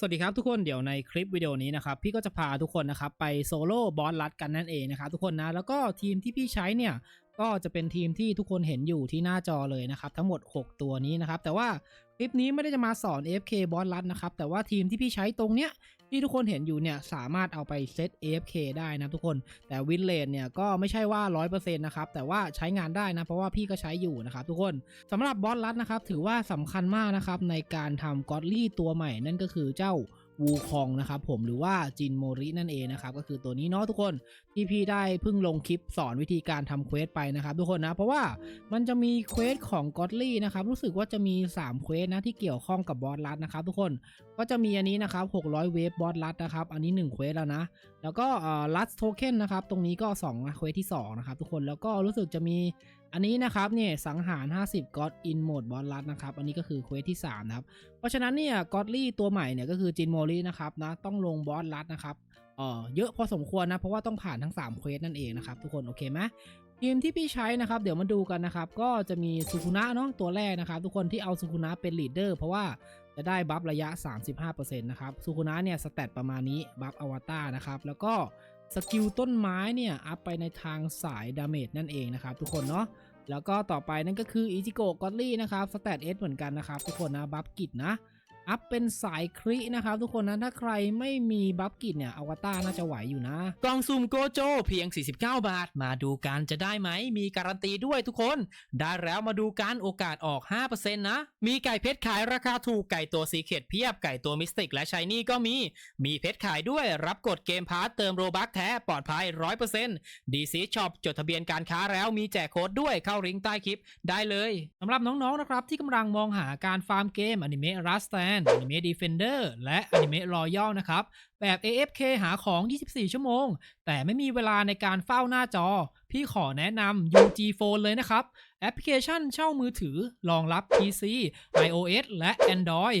สวัสดีครับทุกคนเดี๋ยวในคลิปวิดีโอนี้นะครับพี่ก็จะพาทุกคนนะครับไปโซโล่บอสลัดกันนั่นเองนะครับทุกคนนะแล้วก็ทีมที่พี่ใช้เนี่ยก็จะเป็นทีมที่ทุกคนเห็นอยู่ที่หน้าจอเลยนะครับทั้งหมด 6 ตัวนี้นะครับแต่ว่า คลิปนี้ไม่ได้จะมาสอน AFK บอสลัดนะครับ แต่ว่าทีมที่พี่ใช้ตรงเนี้ยที่ทุกคนเห็นอยู่เนี่ยสามารถเอาไปเซต AFK ได้นะทุกคน แต่วินเลนเนี่ยก็ไม่ใช่ว่า 100%นะครับแต่ว่าใช้งานได้นะ เพราะว่าพี่ก็ใช้อยู่นะครับทุกคนสำหรับบอสลัดนะครับถือว่าสำคัญมากนะครับในการทำกอดลี่ตัวใหม่นั่นก็คือเจ้า วูคองนะครับผมหรือว่าจินโมรินั่นเองนะครับก็คือตัวนี้เนาะทุกคนที่พี่ได้เพิ่งลงคลิปสอนวิธีการทำเควสไปนะครับทุกคนนะเพราะว่ามันจะมีเควสของก็อดลี่นะครับรู้สึกว่าจะมี3เควสนะที่เกี่ยวข้องกับบอสลัดนะครับทุกคน ก็จะมีอันนี้นะครับ 600 เวฟบอสลัดนะครับ อันนี้1เควสแล้วนะ แล้วก็ลัดโทเค็นนะครับ ตรงนี้ก็2เควสที่ 2 นะครับ ทุกคน แล้วก็รู้สึกจะมีอันนี้นะครับเนี่ยสังหาร 50 God in mode บอสลัดนะครับ อันนี้ก็คือเควสที่ 3 นะครับ เพราะฉะนั้นเนี่ยกอดลี่ตัวใหม่เนี่ยก็คือจินโมลี่นะครับนะ ต้องลงบอสลัดนะครับเออเยอะพอสมควรนะ เพราะว่าต้องผ่านทั้ง3เควสนั่นเองนะครับทุกคน โอเคไหม ทีมที่พี่ใช้นะครับเดี๋ยวมาดูกันนะครับก็จะมีสุคุนะเนาะตัวแรกนะครับทุกคนที่เอาสุคุนะเป็นลีดเดอร์เพราะว่าจะได้บัฟระยะ 35%นะครับสุคุนะเนี่ยสเตตประมาณนี้บัฟอวตารนะครับแล้วก็สกิลต้นไม้เนี่ยอัพไปในทางสายดาเมจนั่นเองนะครับทุกคนเนาะแล้วก็ต่อไปนั่นก็คืออิจิโกะกอตลี่นะครับสแตทเอสเหมือนกันนะครับทุกคนนะบัฟกิจนะ อัพเป็นสายครินะครับทุกคนนะถ้าใครไม่มีบัฟกิจเนี่ยอวตารน่าจะไหวอยู่นะ กล่องสุ่มโกโจเพียง 49 บาท มาดูกันจะได้ไหม มีการันตีด้วยทุกคน ได้แล้วมาดูการโอกาสออก 5%นะ มีไก่เพชรขายราคาถูกไก่ตัวสีเขตเพียบไก่ตัวมิสติกและชายนี่ก็มี มีเพชรขายด้วยรับกดเกมพาร์ตเติมโรบัคแท้ปลอดภัย 100%ดีซีช็อปจดทะเบียนการค้าแล้วมีแจกโค้ดด้วยเข้าลิงก์ใต้คลิปได้เลยสำหรับน้องๆนะครับที่กำลังมองหาการฟาร์มเกมอนิเมะรัสแตนอนิเมะดีเฟนเดอร์และอนิเมะรอยัลนะครับ แบบ AFK หาของ 24 ชั่วโมง แต่ไม่มีเวลาในการเฝ้าหน้าจอ พี่ขอแนะนำ UG Phone เลยนะครับ แอปพลิเคชันเช่ามือถือรองรับ PC iOS และ Android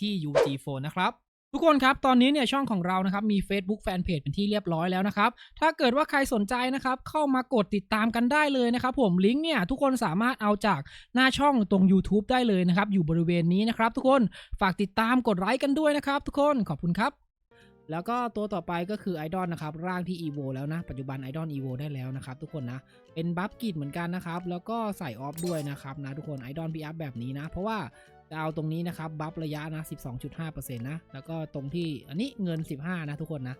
ที่ UG Phone นะครับทุกคนครับ ตอนนี้เนี่ยช่องของเรานะครับมี Facebook Fanpage เป็นที่เรียบร้อยแล้วนะครับ ถ้าเกิดว่าใครสนใจนะครับ เข้ามากดติดตามกันได้เลยนะครับผมลิงก์เนี่ยทุกคนสามารถเอาจากหน้าช่องตรง YouTube ได้เลยนะครับ อยู่บริเวณนี้นะครับทุกคนฝากติดตามกดไลค์กันด้วยนะครับ ทุกคนขอบคุณครับแล้วก็ตัวต่อไปก็คือไอดอลนะครับร่างที่ EVO แล้วนะ ปัจจุบันไอดอล EVO ได้แล้วนะครับทุกคนนะ เป็นบัฟกิดเหมือนกันนะครับ แล้วก็ใส่ออฟด้วยนะครับนะทุกคนไอดอลพีอัพแบบนี้นะ เพราะว่า จะเอาตรงนี้นะครับบัฟระยะนะ 12.5%นะ แล้วก็ตรงที่อันนี้เงิน 15 นะทุกคนนะ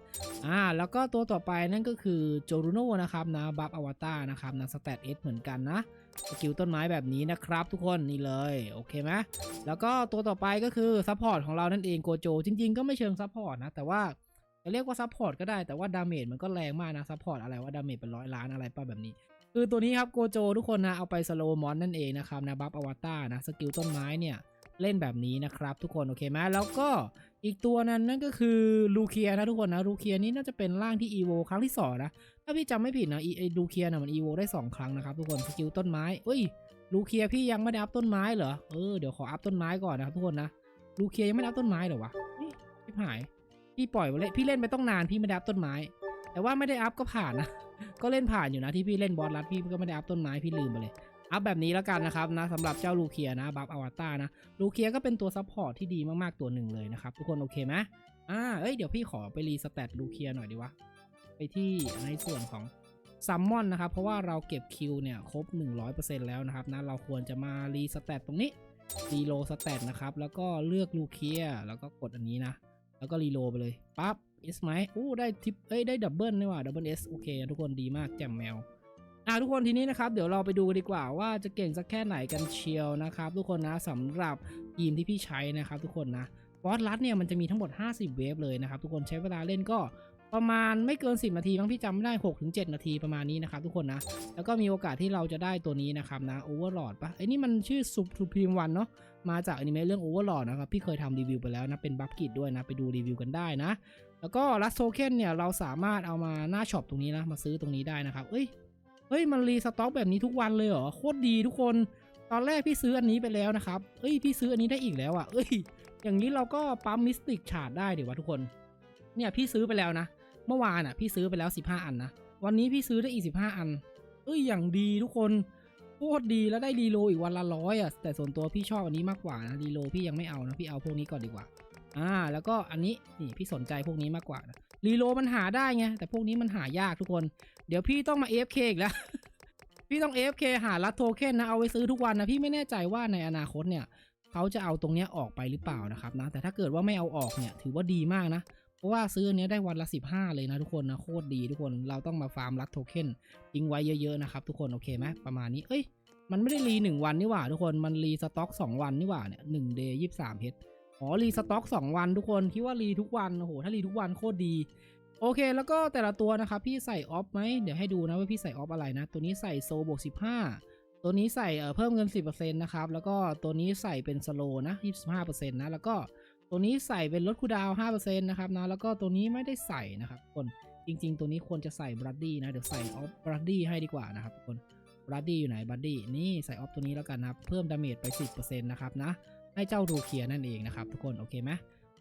อ่า แล้วก็ตัวต่อไปนั่นก็คือโจรูโนนะครับนะบัฟอวตารนะครับนะสเตตเอสเหมือนกันนะสกิลต้นไม้แบบนี้นะครับ ทุกคนนี่เลย โอเคไหมแล้วก็ตัวต่อไปก็คือซัพพอร์ตของเรานั่นเองโกโจ จริง ๆ ก็ไม่เชิงซัพพอร์ตนะ แต่ว่าจะเรียกว่าซัพพอร์ตก็ได้แต่ว่าดาเมจมันก็แรงมากนะซัพพอร์ตอะไรว่าดาเมจเป็นร้อยล้านอะไรป่ะแบบนี้ คือตัวนี้ครับโกโจทุกคนนะเอาไปสโลมอนนั่นเองนะครับนะบัฟอวตารนะสกิลต้นไม้เนี่ย เล่นแบบนี้นะครับ ทุกคนโอเคไหมแล้วก็อีกตัวนั้นนั่นก็คือลูเคียนะทุกคนนะลูเคียนี่น่าจะเป็นร่างที่อีโวครั้งที่สองนะถ้าพี่จำไม่ผิดนะไอ้ลูเคียนะมันอีโวได้สองครั้งนะครับทุกคนสกิลต้นไม้เอ้ยลูเคียพี่ยังไม่ได้อัพต้นไม้เหรอเออเดี๋ยวขออัพต้นไม้ก่อนนะครับทุกคนนะลูเคียยังไม่ได้อัพต้นไม้เหรอวะนี่หายพี่ปล่อยไปเลยพี่เล่นไปต้องนานพี่ไม่ได้อัพต้นไม้ แต่ว่าไม่ได้อัพก็ผ่านนะก็เล่นผ่านอยู่นะที่พี่เล่นบอสลัดพี่ก็ไม่ได้อัพต้นไม้พี่ลืมไปเลย อัพแบบนี้แล้วกันนะครับนะสำหรับเจ้าลูเคียนะบัฟอวตารนะลูเคียก็เป็นตัวซัพพอร์ตที่ดีมากๆตัวหนึ่งเลยนะครับทุกคนโอเคไหมอ่าเอ้ยเดี๋ยวพี่ขอไปรีสแตทลูเคียหน่อยดีวะไปที่ในส่วนของซัมมอนนะครับเพราะว่าเราเก็บคิวเนี่ยครบ 100%แล้วนะครับนะเราควรจะมารีสแตทตรงนี้รีโลสแตทนะครับแล้วก็เลือกลูเคียแล้วก็กดอันนี้นะ แล้วก็รีโลไปเลยปั๊บเอสไหมอู้ได้ทิปเอ้ยได้ดับเบิลนี่ว่าดับเบิลเอสโอเคทุกคนดีมากแจ่มแมว อะทุกคนทีนี้นะครับเดี๋ยวเราไปดูกันดีกว่าว่าจะเก่งสักแค่ไหนกันเชียวนะครับ ทุกคนนะสำหรับทีมที่พี่ใช้นะครับ ทุกคนนะบอสลัดเนี่ยมันจะมีทั้งหมด 50 เวฟเลยนะครับ ทุกคนใช้เวลาเล่นก็ประมาณไม่เกิน 10 นาทีมั้งพี่จำไม่ได้6ถึง7นาทีประมาณนี้นะครับทุกคนนะ แล้วก็มีโอกาสที่เราจะได้ตัวนี้นะครับนะ Overlord ปะไอ้นี่มันชื่อ Sub Supreme One เนาะมาจากอนิเมะเรื่อง Overlord นะครับ พี่เคยทำรีวิวไปแล้วนะ เป็นบัฟกิตด้วยนะ ไปดูรีวิวกันได้นะ แล้วก็ลัสโซเคนเนี่ยเราสามารถเอามาหน้าช็อปตรงนี้นะ มาซื้อตรงนี้ได้นะครับ เอ้ย เฮ้ยมันรีสต็อกแบบนี้ทุกวันเลยเหรอโคตรดีทุกคน ตอนแรกพี่ซื้ออันนี้ไปแล้วนะครับเอ้ยพี่ซื้ออันนี้ได้อีกแล้วอะเอ้ย อย่างนี้เราก็ปั๊มมิสติกชาดได้เดี๋ยววะทุกคน เนี่ยพี่ซื้อไปแล้วนะ เมื่อวานอะ พี่ซื้อไปแล้ว 15 อันนะวันนี้พี่ซื้อได้อีก 15 อัน เอ้ยอย่างดีทุกคนโคตรดีแล้วได้รีโลอีกวันละร้อยอะแต่ส่วนตัวพี่ชอบอันนี้มากกว่านะรีโลพี่ยังไม่เอานะพี่เอาพวกนี้ก่อนดีกว่า อ่า แล้วก็อันนี้นี่พี่สนใจพวกนี้มากกว่านะ รีโลมันหาได้ไง แต่พวกนี้มันหายากทุกคน เดี๋ยวพี่ต้องมา AFK อีกแล้ว พี่ต้อง AFK หาลัดโทเค็นนะ เอาไว้ซื้อทุกวันนะ พี่ไม่แน่ใจว่าในอนาคตเนี่ย เขาจะเอาตรงเนี้ยออกไปหรือเปล่านะครับนะ แต่ถ้าเกิดว่าไม่เอาออกเนี่ย ถือว่าดีมากนะ เพราะว่าซื้อเนี้ยได้วันละ 15 เลยนะทุกคนนะ โคตรดีทุกคน เราต้องมาฟาร์มลัดโทเค็นทิ้งไว้เยอะๆนะครับทุกคน โอเคไหมประมาณนี้ เอ้ย มันไม่ได้รีหนึ่งวันนี่หว่า ทุกคน มันรีสต็อกสองวันนี่หว่าเนี่ยหนึ่งเดย์ยี่สามเพชร อ๋อรีสต็อกสองวันทุกคนคิดว่ารีทุกวันโอ้โหถ้ารีทุกวันโคตรดี โอเค แล้วก็แต่ละตัวนะครับพี่ใส่ออฟไหมเดี๋ยวให้ดูนะว่าพี่ใส่ออฟอะไรนะ ตัวนี้ใส่โซบวก15 ตัวนี้ใส่เอ่อเพิ่มเงิน 10%นะครับแล้วก็ตัวนี้ใส่เป็นสโลนะ25%นะแล้วก็ตัวนี้ใส่เป็นลดคูดาวน์5%นะครับนะแล้วก็ตัวนี้ไม่ได้ใส่นะครับทุกคนจริง ๆ ตัวนี้ควรจะใส่บรัดดี้นะเดี๋ยวใส่ออฟบรัดดี้ให้ดีกว่านะครับทุกคนบรัดดี้อยู่ไหนบรัดดี้นี่ใส่ออฟตัวนี้แล้วกันนะเพิ่มดาเมจไป 10%นะครับนะ ให้เจ้ารูเคียนั่นเองนะครับทุกคนโอเคไหม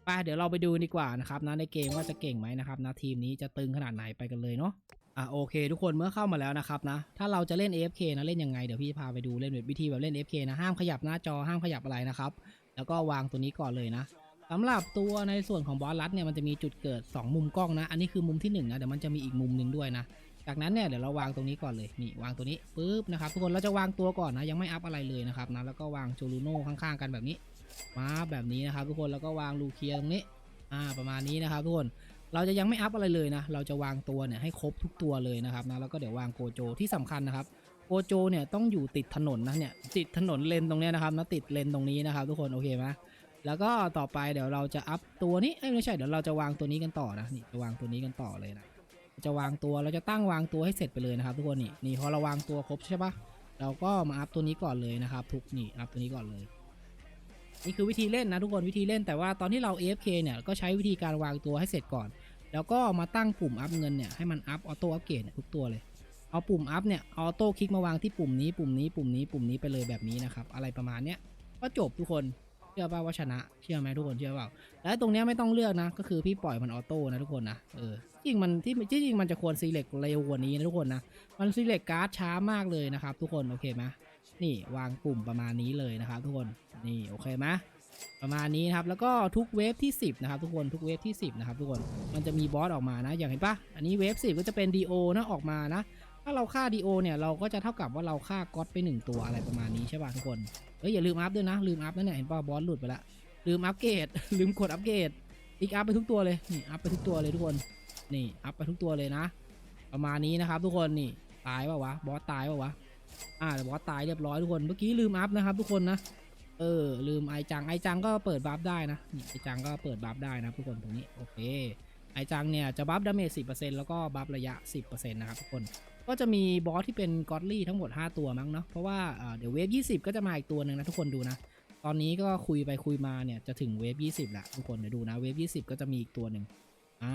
ไปเดี๋ยวเราไปดูดีกว่านะครับนะในเกมว่าจะเก่งไหมนะครับนะทีมนี้จะตึงขนาดไหนไปกันเลยเนาะอะโอเค ทุกคนเมื่อเข้ามาแล้วนะครับนะถ้าเราจะเล่น AFK นะเล่นยังไงเดี๋ยวพี่พาไปดูเล่นวิธีแบบเล่น AFK นะห้ามขยับหน้าจอห้ามขยับอะไรนะครับแล้วก็วางตัวนี้ก่อนเลยนะสำหรับตัวในส่วนของบอสลัดเนี่ยมันจะมีจุดเกิด 2 มุมกล้องนะ อันนี้คือมุมที่1นะเดี๋ยวมันจะมีอีกมุมหนึ่งด้วยนะ จากนั้นเนี่ยเดี๋ยวเราวางตรงนี้ก่อนเลยนี่วางตัวนี้ปุ๊บนะครับทุกคนเราจะวางตัวก่อนนะยังไม่อัพอะไรเลยนะครับนะแล้วก็วางโจลูโน่ข้างๆกันแบบนี้ มาแบบนี้นะครับ ทุกคนแล้วก็วางลูเคียตรงนี้อ่าประมาณนี้นะครับ ทุกคนเราจะยังไม่อัพอะไรเลยนะ เราจะวางตัวเนี่ยให้ครบทุกตัวเลยนะครับนะแล้วก็เดี๋ยววางโกโจที่สำคัญนะครับโกโจเนี่ยต้องอยู่ติดถนนนะเนี่ยติดถนนเลนตรงเนี้ยนะครับนะติดเลนตรงนี้นะครับ ทุกคนโอเคไหมแล้วก็ต่อไปเดี๋ยวเราจะอัพตัวนี้เอ้ยไม่ใช่เดี๋ยวเราจะวางตัวนี้กันต่อนะนี่จะวางตัวนี้กันต่อเลยนะ จะวางตัวเราจะตั้งวางตัวให้เสร็จไปเลยนะครับ ทุกคนนี่นี่พอเราวางตัวครบใช่ปะเราก็มาอัพตัวนี้ก่อนเลยนะครับ ทุกนี่อัพตัวนี้ก่อนเลย นี่คือวิธีเล่นนะทุกคนวิธีเล่นแต่ว่าตอนที่เรา AFK เนี่ยก็ใช้วิธีการวางตัวให้เสร็จก่อน แล้วก็มาตั้งปุ่มอัพเงินเนี่ยให้มันอัพออโต้อัพเกรดทุกตัวเลยเอาปุ่มอัพเนี่ยออโต้คลิกมาวางที่ปุ่มนี้ปุ่มนี้ปุ่มนี้ปุ่มนี้ไปเลยแบบนี้นะครับอะไรประมาณเนี้ยก็จบทุกคนเชื่อป่าว่าชนะเชื่อไหมทุกคนเชื่อเปล่าแล้วตรงเนี้ยไม่ต้องเลือกนะ ก็คือพี่ปล่อยมันออโต้นะทุกคนนะเออ จริงมันที่ที่จริงมันจะควรซีเล็กเร็วกว่านี้นะทุกคนนะ มันซีเล็กการ์ดช้ามากเลยนะครับ ทุกคนโอเคไหมนี่วางปุ่มประมาณนี้เลยนะครับ ทุกคนนี่โอเคไหมประมาณนี้นะครับแล้วก็ทุกเวฟที่ 10 นะครับ ทุกคนทุกเวฟที่ 10 นะครับ ทุกคนมันจะมีบอสออกมานะอย่างเห็นปะอันนี้เวฟ10 ก็จะเป็นดีโอนะออกมานะ ถ้าเราฆ่าดีโอเนี่ยเราก็จะเท่ากับว่าเราฆ่าก๊อตไปหนึ่งตัวอะไรประมาณนี้ใช่ป่ะทุกคนเฮ้ยอย่าลืมอัพด้วยนะ ลืมอัพนั่นเนี่ยเห็นป่ะบอสหลุดไปละลืมอัพเกรดลืมกดอัพเกรดอีกอัพไปทุกตัวเลยนี่อัพไปทุกตัวเลยทุกคน นี่อัพไปทุกตัวเลยนะ ประมาณนี้นะครับ ทุกคนนี่ตายป่าวะบอสตายป่าวะอ่าแต่บอสตายเรียบร้อยทุกคนเมื่อกี้ลืมอัพนะครับ ทุกคนนะเออลืมไอจังไอจังก็เปิดบัฟได้นะนี่ไอจังก็เปิดบัฟได้นะทุกคนตรงนี้โอเคไอจังเนี่ยจะบัฟดาเมจ10%แล้วก็บัฟระยะ 10%นะครับทุกคนก็จะมีบอสที่เป็นกอดลี่ทั้งหมด 5 ตัวมั้งเนาะเพราะว่าเอ่อเดี๋ยวเวฟ20 ก็จะมาอีกตัวหนึ่งนะทุกคนดูนะ ตอนนี้ก็คุยไปคุยมาเนี่ยจะถึงเวฟ20 ละทุกคนเดี๋ยวดูนะเวฟ20 ก็จะมีอีกตัวหนึ่งอ่า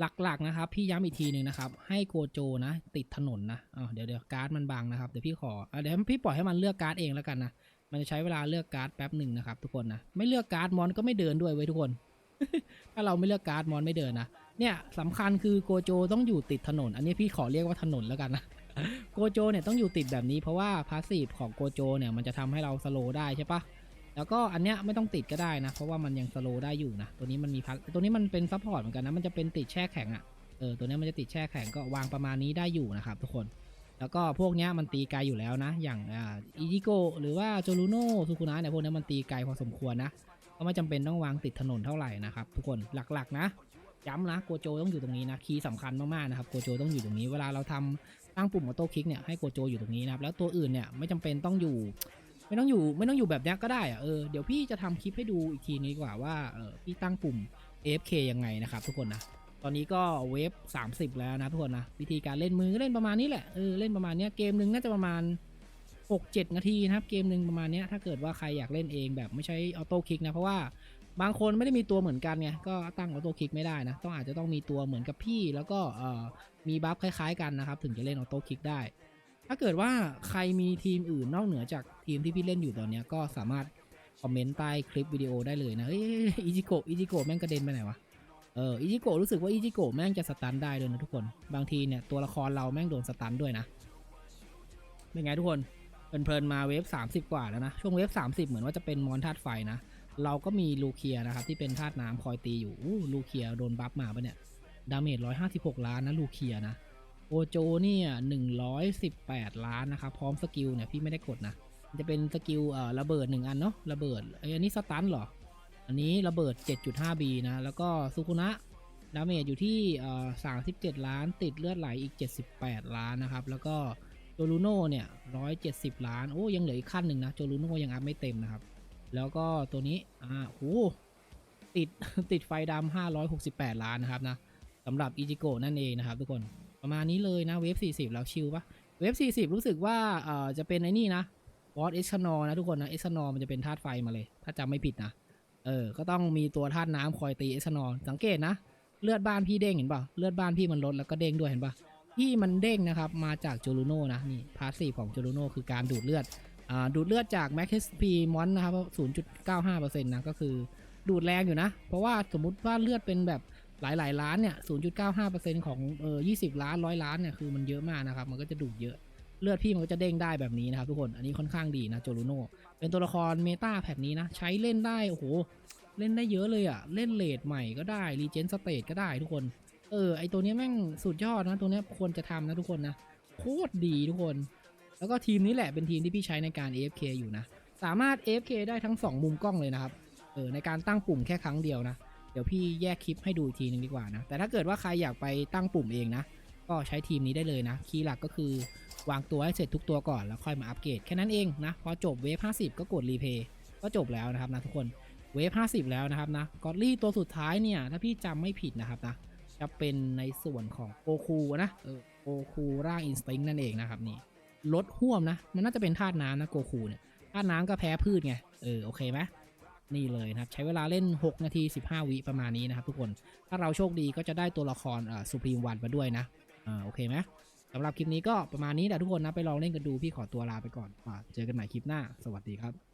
หลักๆนะครับ พี่ย้ำอีกทีหนึ่งนะครับ ให้โกโจนะ ติดถนนนะอ่าเดี๋ยวเดี๋ยวการ์ดมันบังนะครับ เดี๋ยวพี่ขออเดี๋ยวพี่ปล่อยให้มันเลือกการ์ดเองแล้วกันนะ มันจะใช้เวลาเลือกการ์ดแป๊บหนึ่งนะครับทุกคนนะ ไม่เลือกการ์ดมอนก็ไม่เดินด้วยไว้ยทุกคน ถ้าเราไม่เลือกการ์ดมอนไม่เดินนะ เนี่ยสำคัญคือโกโจต้องอยู่ติดถนน อันนี้พี่ขอเรียกว่าถนนแล้วกันนะ โกโจเนี่ยต้องอยู่ติดแบบนี้เพราะว่าพาสซีฟของโกโจเนี่ยมันจะทำให้เราสโลได้ใช่ปะ แล้วก็อันเนี้ยไม่ต้องติดก็ได้นะ เพราะว่ามันยังสโลว์ได้อยู่นะ ตัวนี้มันมีพัสตัวนี้มันเป็นซัพพอร์ตเหมือนกันนะ มันจะเป็นติดแช่แข็งอะ่ะ เออ ตัวเนี้ยมันจะติดแช่แข็งก็วางประมาณนี้ได้อยู่นะครับทุกคน แล้วก็พวกเนี้ยมันตีไกลอยู่แล้วนะ อย่างอ่าอีจิโกหรือว่าโจลูโนซูคุนะเนี่ยพวกเนี้ยมันตีไกลพอสมควรนะ ก็ไม่จำเป็นต้องวางติดถนนเท่าไหร่นะครับทุกคน หลักๆ นะย้ำนะโกโจต้องอยู่ตรงนี้นะคีย์สำคัญมากๆนะครับโกโจต้องอยู่ตรงนี้เวลาเราทำตั้งปุ่มออโต้คลิกเนี่ยให้โกโจอยู่ตรงนี้นะครับแล้วตัวอื่นเนี่ยไม่จำเป็นต้องอยู่ ไม่ต้องอยู่ไม่ต้องอยู่แบบนี้ก็ได้อะเออเดี๋ยวพี่จะทำคลิปให้ดูอีกทีนี้ดีกว่าว่าเออพี่ตั้งปุ่ม AFK ยังไงนะครับทุกคนนะตอนนี้ก็เวฟ30 แล้วนะทุกคนนะวิธีการเล่นมือก็เล่นประมาณนี้แหละเออเล่นประมาณเนี้ยเกมหนึ่งน่าจะประมาณ 6-7 นาทีนะครับเกมหนึ่งประมาณเนี้ยถ้าเกิดว่าใครอยากเล่นเองแบบไม่ใช้ออโต้คลิกนะเพราะว่าบางคนไม่ได้มีตัวเหมือนกันไงก็ตั้งออโต้คลิกไม่ได้นะต้องอาจจะต้องมีตัวเหมือนกับพี่ แล้วก็เออมีบัฟคล้ายๆกันนะครับถึงจะเล่นออโต้คลิกได้ ถ้าเกิดว่าใครมีทีมอื่นนอกเหนือจากทีมที่พี่เล่นอยู่ตอนนี้ก็สามารถคอมเมนต์ใต้คลิปวิดีโอได้เลยนะเฮ้ยอิจิโกะอิจิโกะแม่งกระเด็นไปไหนวะเอออิจิโกะรู้สึกว่าอิจิโกะแม่งจะสตันได้เลยนะทุกคนบางทีเนี่ยตัวละครเราแม่งโดนสตันด้วยนะเป็นไงทุกคนเพลินๆมาเวฟ30 กว่าแล้วนะ ช่วงเวฟ30 เหมือนว่าจะเป็นมอนธาตุไฟนะ เราก็มีลูเคียนะครับ ที่เป็นธาตุน้ำคอยตีอยู่อู้ลูเคียโดนบัฟมาปะเนี่ย ดาเมจ156 ล้านนะลูเคียนะ โอโจเนี่ย118ล้านนะครับ พร้อมสกิลเนี่ยพี่ไม่ได้กดนะ จะเป็นสกิลเอ่อระเบิดหนึ่งอันเนาะระเบิดไออันนี้สตันเหรอ อันนี้ระเบิด 7.5B นะ แล้วก็ซุคุนะดาเมจอยู่ที่เอ่อ37 ล้าน ติดเลือดไหลอีก 78 ล้านนะครับ แล้วก็โจลูโน่เนี่ย 170 ล้าน โอ้ยังเหลืออีกขั้นหนึ่งนะ โจลูโน่ยังอัพไม่เต็มนะครับ แล้วก็ตัวนี้ อ่าโหติดติดไฟดำ568 ล้านนะครับนะสำหรับอิจิโกะนั่นเองนะครับทุกคน ประมาณนี้เลยนะเวฟ40 แล้วชิลปะเวฟ40 รู้สึกว่าเอ่อจะเป็นไอ้นี่นะวอตเอ็กซ์นอนะทุกคนนะเอ็กซ์นอมันจะเป็นธาตุไฟมาเลย ถ้าจำไม่ผิดนะเออ ก็ต้องมีตัวธาตุน้ำคอยตีเอสนอสังเกตนะ เลือดบ้านพี่เด้งเห็นป่ะเลือดบ้านพี่มันลดแล้วก็เด้งด้วยเห็นป่ะที่มันเด้งนะครับมาจากจูรูโน่นะนี่พาสซีฟของจูรูโน่คือการดูดเลือดอ่าดูดเลือดจากแม็กซ์พีมอนนะครับ0.95%นะก็คือดูดแรงอยู่นะ เพราะว่าสมมติว่าเลือดเป็นแบบ หลายๆล้านเนี่ย 0.95%ของเออ20 ล้านร้อยล้านเนี่ยคือมันเยอะมากนะครับ มันก็จะดูดเยอะ เลือดพี่มันก็จะเด้งได้แบบนี้นะครับทุกคน อันนี้ค่อนข้างดีนะโจลูโน่เป็นตัวละครเมตาแพทนี้นะ ใช้เล่นได้ โอ้โห เล่นได้เยอะเลยอะเล่นเลดใหม่ก็ได้ รีเจนสเตทก็ได้ทุกคน เออ ไอตัวนี้แม่งสุดยอดนะ ตัวนี้ควรจะทำนะทุกคนนะ โคตรดีทุกคน แล้วก็ทีมนี้แหละเป็นทีมที่พี่ใช้ในการ AFK อยู่นะ สามารถ AFK ได้ทั้ง 2 มุมกล้องเลยนะครับ เออ ในการตั้งปุ่มแค่ครั้งเดียวนะ เดี๋ยวพี่แยกคลิปให้ดูอีกทีหนึงดีกว่านะ แต่ถ้าเกิดว่าใครอยากไปตั้งปุ่มเองนะ ก็ใช้ทีมนี้ได้เลยนะ คีย์หลักก็คือวางตัวให้เสร็จทุกตัวก่อนแล้วค่อยมาอัปเกรดแค่นั้นเองนะ พอจบเวฟ50 ก็กดรีเพย์ก็จบแล้วนะครับนะทุกคน เวฟ50 แล้วนะครับนะ กอดลี่ตัวสุดท้ายเนี่ย ถ้าพี่จำไม่ผิดนะครับนะ จะเป็นในส่วนของโกคูนะ เออ โกคูร่างอินสติ้งนั่นเองนะครับนี่ ลดห่วมนะ มันน่าจะเป็นธาตุน้ำนะโกคูเนี่ย ธาตุน้ำก็แพ้พืชไง เออ โอเคไหม นี่เลยนะครับ ใช้เวลาเล่น 6 นาที 15 วิประมาณนี้นะครับทุกคน ถ้าเราโชคดีก็จะได้ตัวละครอ่สุพรีมวันมาด้วยนะอ่าโอเคไหมสำหรับคลิปนี้ก็ประมาณนี้แหละทุกคนนะ ไปลองเล่นกันดูพี่ขอตัวลาไปก่อนอ่าเจอกันใหม่คลิปหน้า สวัสดีครับ